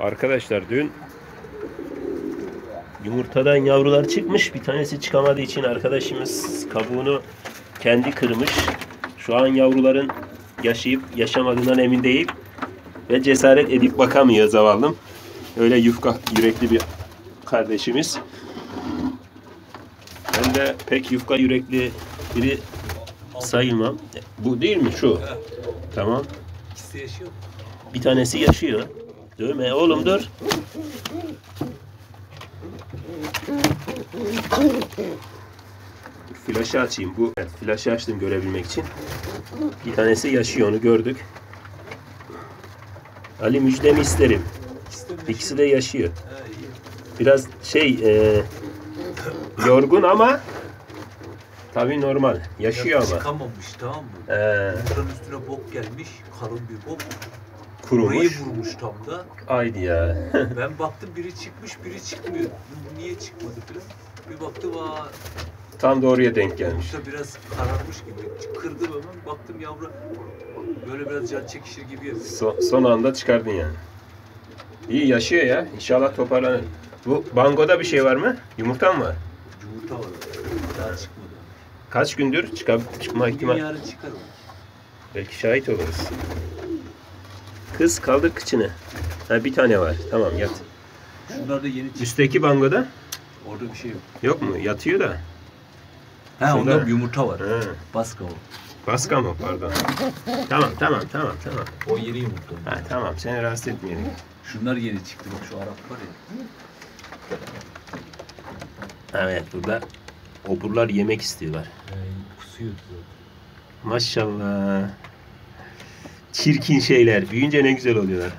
Arkadaşlar dün yumurtadan yavrular çıkmış. Bir tanesi çıkamadığı için arkadaşımız kabuğunu kendi kırmış. Şu an yavruların yaşayıp yaşamadığından emin değil. Ve cesaret edip bakamıyor zavallım. Öyle yufka yürekli bir kardeşimiz. Ben de pek yufka yürekli biri sayılmam. Bu değil mi şu? Tamam. İkisi yaşıyor mu? Bir tanesi yaşıyor. Dövme oğlum dur. Flaşı açayım. Bu evet, flaşı açtım görebilmek için. Bir tanesi yaşıyor onu gördük. Ali müjdemi isterim. İkisi de yaşıyor. Biraz şey e, yorgun ama tabii normal. Yaşıyor Ya ama. Çıkamamış tamam mı? E, Yumurtanın üstüne bok gelmiş. Kalın bir bok. Burayı kurumuş. vurmuş tam da. Haydi ya. Ben baktım biri çıkmış biri çıkmıyor. Bu niye çıkmadı falan. Bir baktım aa Tam doğruya denk gelmiş. yumurta biraz kararmış gibi. Kırdım hemen baktım yavru böyle biraz can çekişir gibi yapıyor. Son, son anda çıkardın yani. İyi yaşıyor ya. İnşallah toparlanır. Bu bangoda bir şey var mı? Yumurta mı var? Yumurta var. Daha çıkmadı. Kaç gündür çıkar, çıkma Bugün ihtimal. yarın çıkar o. Belki şahit oluruz. Kız kaldır kıçını. Ha bir tane var. Tamam yat. Şunlar da yeni çıktı. Üstteki bangoda Orada bir şey yok. yok mu? Yatıyor da. Ha Şurada. onda bir yumurta var. Ha. Baska o. Baska mı? Pardon. Tamam tamam tamam tamam. O yeni yumurta. Ha tamam seni rahatsız etmeyelim. Şunlar yeni çıktı bak şu Arap var ya. Evet burada oburlar yemek istiyorlar. Kusuyor. Maşallah. Çirkin şeyler. Büyüyünce ne güzel oluyorlar.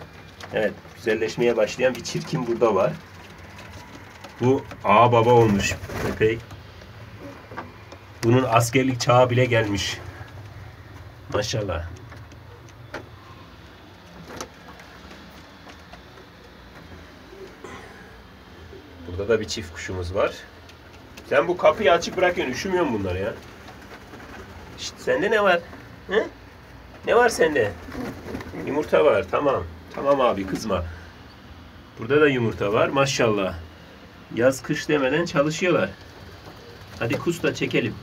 Evet. Güzelleşmeye başlayan bir çirkin burada var. Bu ağa baba olmuş köpek. Bunun askerlik çağı bile gelmiş. Maşallah. Burada da bir çift kuşumuz var. Sen bu kapıyı açık bırakıyorsun. Üşümüyor musun bunlar ya? Şşt, sende ne var? Hı? Ne var sende? Yumurta var. Tamam. Tamam abi kızma. Burada da yumurta var. Maşallah. Yaz kış demeden çalışıyorlar. Hadi kus da çekelim.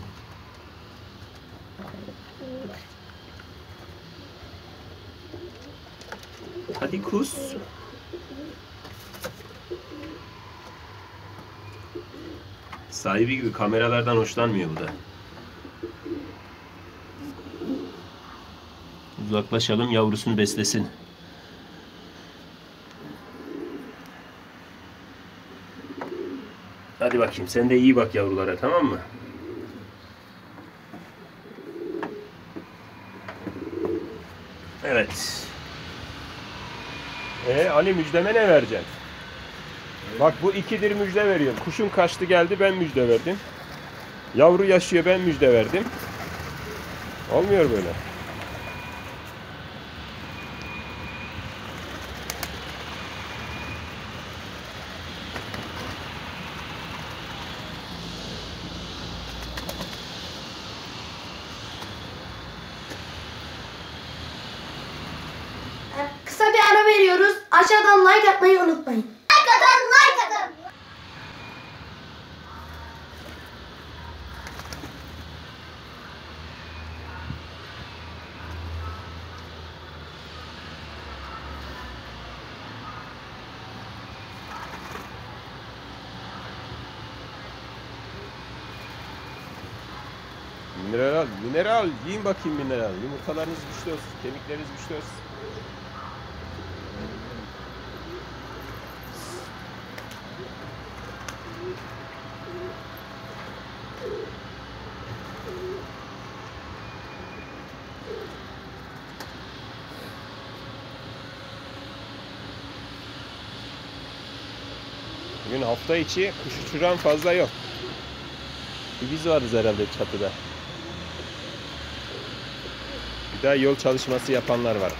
Hadi kus. Sahibi gibi kameralardan hoşlanmıyor bu da. Uzaklaşalım yavrusunu beslesin. Hadi bakayım sen de iyi bak yavrulara tamam mı? Evet. E Ali müjdeme ne vereceksin? Bak bu ikidir müjde veriyorum. Kuşun kaçtı geldi ben müjde verdim. Yavru yaşıyor ben müjde verdim. Olmuyor böyle. Veriyoruz. Aşağıdan like atmayı unutmayın. Like atın, like atın. Mineral, mineral. Yiyin bakayım mineral. Yumurtalarınız güçlü olsun. Kemikleriniz güçlü olsun. Bugün hafta içi kuş uçuran fazla yok. Bir Biz varız herhalde çatıda. Bir daha yol çalışması yapanlar var.